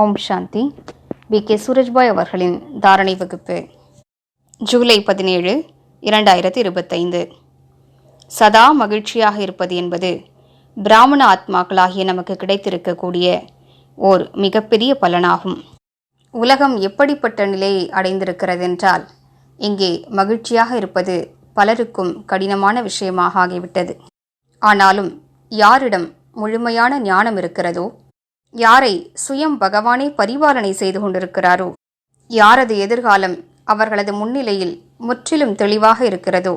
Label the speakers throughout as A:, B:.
A: ஓம் சாந்தி. V K. Surajbhai அவர்களின் தாரணை வகுப்பு. ஜூலை பதினேழு இரண்டாயிரத்தி இருபத்தைந்து சதா மகிழ்ச்சியாக இருப்பது என்பது பிராமண ஆத்மாக்களாகிய நமக்கு கிடைத்திருக்கக்கூடிய ஓர் மிகப்பெரிய பலனாகும். உலகம் எப்படிப்பட்ட நிலையை அடைந்திருக்கிறதென்றால் இங்கே மகிழ்ச்சியாக இருப்பது பலருக்கும் கடினமான விஷயமாக ஆகிவிட்டது. ஆனாலும் யாரிடம் முழுமையான ஞானம் இருக்கிறதோ யாரை சுயம் பகவானே பரிபாலனை செய்து கொண்டிருக்கிறாரோ? யாரது எதிர்காலம் அவர்களது முன்னிலையில் முற்றிலும் தெளிவாக இருக்கிறதோ?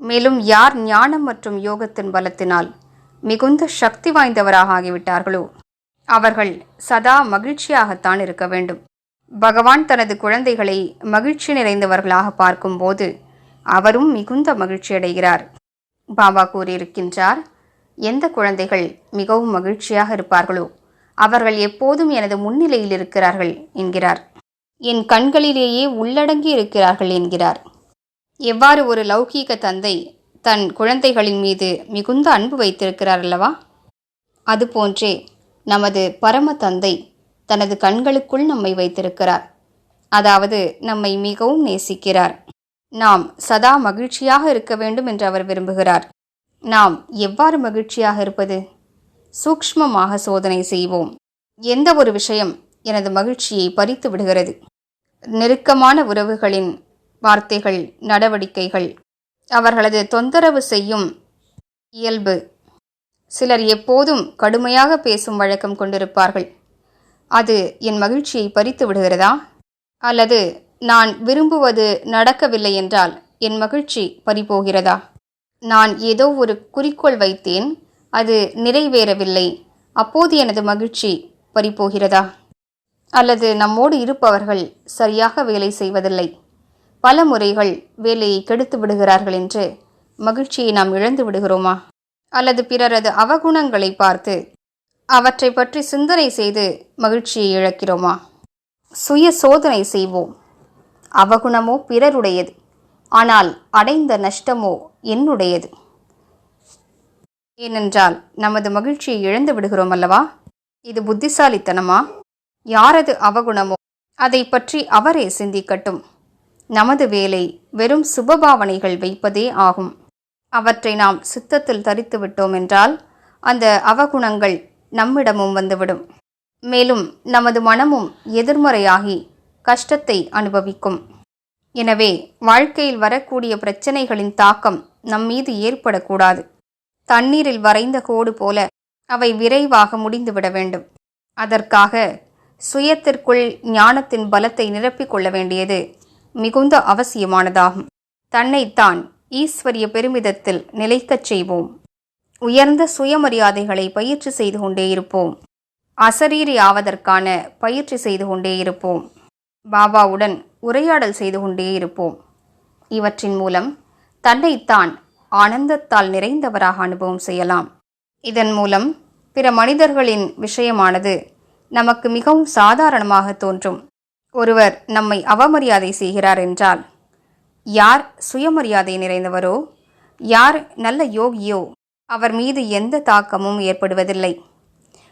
A: மேலும் யார் ஞானம் மற்றும் யோகத்தின் பலத்தினால் மிகுந்த சக்தி வாய்ந்தவராக ஆகிவிட்டார்களோ? அவர்கள் சதா மகிழ்ச்சியாகத்தான் இருக்க வேண்டும். பகவான் தனது குழந்தைகளை மகிழ்ச்சி நிறைந்தவர்களாக பார்க்கும்போது அவரும் மிகுந்த மகிழ்ச்சி அடைகிறார். பாபா கூறியிருக்கின்றார் எந்த குழந்தைகள் மிகவும் மகிழ்ச்சியாக இருப்பார்களோ அவர்கள் எப்போதும் எனது முன்னிலையில் இருக்கிறார்கள் என்கிறார். என் கண்களிலேயே உள்ளடங்கி இருக்கிறார்கள் என்கிறார். எவ்வாறு ஒரு லௌகீக தந்தை தன் குழந்தைகளின் மீது மிகுந்த அன்பு வைத்திருக்கிறார் அல்லவா? அதுபோன்றே நமது பரம தந்தை தனது கண்களுக்குள் நம்மை வைத்திருக்கிறார். அதாவது நம்மை மிகவும் நேசிக்கிறார். நாம் சதா மகிழ்ச்சியாக இருக்க வேண்டும் என்று அவர் விரும்புகிறார். நாம் எவ்வாறு மகிழ்ச்சியாக இருப்பது? சூக்ஷ்மமாக சோதனை செய்வோம். எந்த ஒரு விஷயம் எனது மகிழ்ச்சியை பறித்து விடுகிறது. நெருக்கமான உறவுகளின் வார்த்தைகள் நடவடிக்கைகள் அவர்களது தொந்தரவு செய்யும் இயல்பு. சிலர் எப்போதும் கடுமையாக பேசும் வழக்கம் கொண்டிருப்பார்கள். அது என் மகிழ்ச்சியை பறித்து விடுகிறதா? அல்லது நான் விரும்புவது நடக்கவில்லை என்றால் என் மகிழ்ச்சி பறிபோகிறதா? நான் ஏதோ ஒரு குறிக்கோள் வைத்தேன் அது நிறைவேறவில்லை. அப்போது எனது மகிழ்ச்சி பறிபோகிறதா? அல்லது நம்மோடு இருப்பவர்கள் சரியாக வேலை செய்வதில்லை. பல முறைகள் வேலையை கெடுத்து விடுகிறார்கள் என்று மகிழ்ச்சியை நாம் இழந்து விடுகிறோமா? அல்லது பிறரது அவகுணங்களை பார்த்து அவற்றை பற்றி சிந்தனை செய்து மகிழ்ச்சியை இழக்கிறோமா? சுய சோதனை செய்வோம். அவகுணமோ பிறருடையது. ஆனால் அடைந்த நஷ்டமோ என்னுடையது. ஏனென்றால் நமது மகிழ்ச்சியை இழந்து விடுகிறோம் அல்லவா? இது புத்திசாலித்தனமா? யாரது அவகுணமோ அதை பற்றி அவரே சிந்திக்கட்டும். நமது வேலை வெறும் சுபபாவனைகள் வைப்பதே ஆகும். அவற்றை நாம் சித்தத்தில் தரித்து விட்டோம் என்றால் அந்த அவகுணங்கள் நம்மிடமும் வந்துவிடும். மேலும் நமது மனமும் எதிர்மறையாகி கஷ்டத்தை அனுபவிக்கும். எனவே வாழ்க்கையில் வரக்கூடிய பிரச்சனைகளின் தாக்கம் நம் மீது ஏற்படக்கூடாது. தண்ணீரில் வரைந்த கோடு போல அவை விரைவாக முடிந்துவிட வேண்டும். அதற்காக சுயத்திற்குள் ஞானத்தின் பலத்தை நிரப்பிக் கொள்ள வேண்டியது மிகுந்த அவசியமானதாகும். தன்னைத்தான் ஈஸ்வரிய பெருமிதத்தில் நிலைக்கச் செய்வோம். உயர்ந்த சுயமரியாதைகளை பயிற்சி செய்து கொண்டே இருப்போம். அசரீரி ஆவதற்கான பயிற்சி செய்து கொண்டே இருப்போம். பாபாவுடன் உரையாடல் செய்து கொண்டே இருப்போம். இவற்றின் மூலம் தன்னைத்தான் ஆனந்தத்தால் நிறைந்தவராக அனுபவம் செய்யலாம். இதன் மூலம் பிற மனிதர்களின் விஷயமானது நமக்கு மிகவும் சாதாரணமாக தோன்றும். ஒருவர் நம்மை அவமரியாதை செய்கிறார் என்றால் யார் சுயமரியாதை நிறைந்தவரோ யார் நல்ல யோகியோ அவர் மீது எந்த தாக்கமும் ஏற்படுவதில்லை.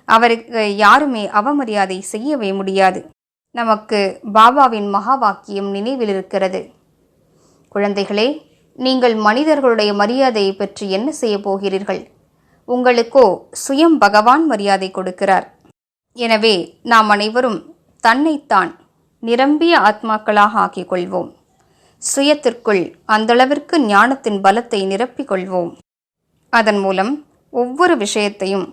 A: அவருக்கு யாருமே அவமரியாதை செய்யவே முடியாது. நமக்கு பாபாவின் மகா வாக்கியம் நினைவில் இருக்கிறது குழந்தைகளே நீங்கள் மனிதர்களுடைய மரியாதையை பற்றி என்ன செய்ய போகிறீர்கள்? உங்களுக்கோ சுயம் பகவான் மரியாதை கொடுக்கிறார். எனவே நாம் அனைவரும் தன்னைத்தான் நிரம்பிய ஆத்மாக்களாக ஆக்கிக் கொள்வோம். சுயத்திற்குள் அந்தளவிற்கு ஞானத்தின் பலத்தை நிரப்பிக் கொள்வோம். அதன் மூலம் ஒவ்வொரு விஷயத்தையும்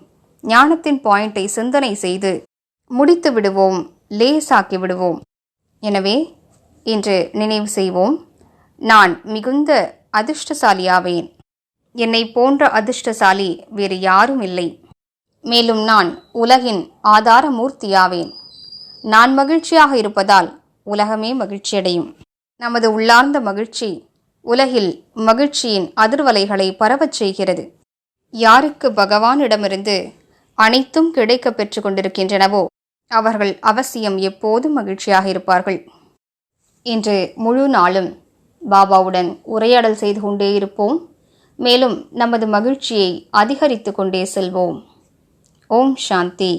A: ஞானத்தின் பாயிண்டை சிந்தனை செய்து முடித்து விடுவோம் லேசாக்கி விடுவோம். எனவே இன்று நினைவு செய்வோம் நான் மிகுந்த அதிர்ஷ்டசாலியாவேன். என்னை போன்ற அதிர்ஷ்டசாலி வேறு யாரும் இல்லை. மேலும் நான் உலகின் ஆதார மூர்த்தியாவேன் நான் மகிழ்ச்சியாக இருப்பதால் உலகமே மகிழ்ச்சியடையும். நமது உள்ளார்ந்த மகிழ்ச்சி உலகில் மகிழ்ச்சியின் அதிர்வலைகளை பரவச் செய்கிறது. யாருக்கு பகவானிடமிருந்து அனைத்தும் கிடைக்க பெற்று கொண்டிருக்கின்றனவோ அவர்கள் அவசியம் எப்போதும் மகிழ்ச்சியாக இருப்பார்கள். இன்று முழு நாளும் பாபாவுடன் உரையாடல் செய்து கொண்டே இருப்போம். மேலும் நமது மகிழ்ச்சியை அதிகரித்து கொண்டே செல்வோம். ஓம் சாந்தி.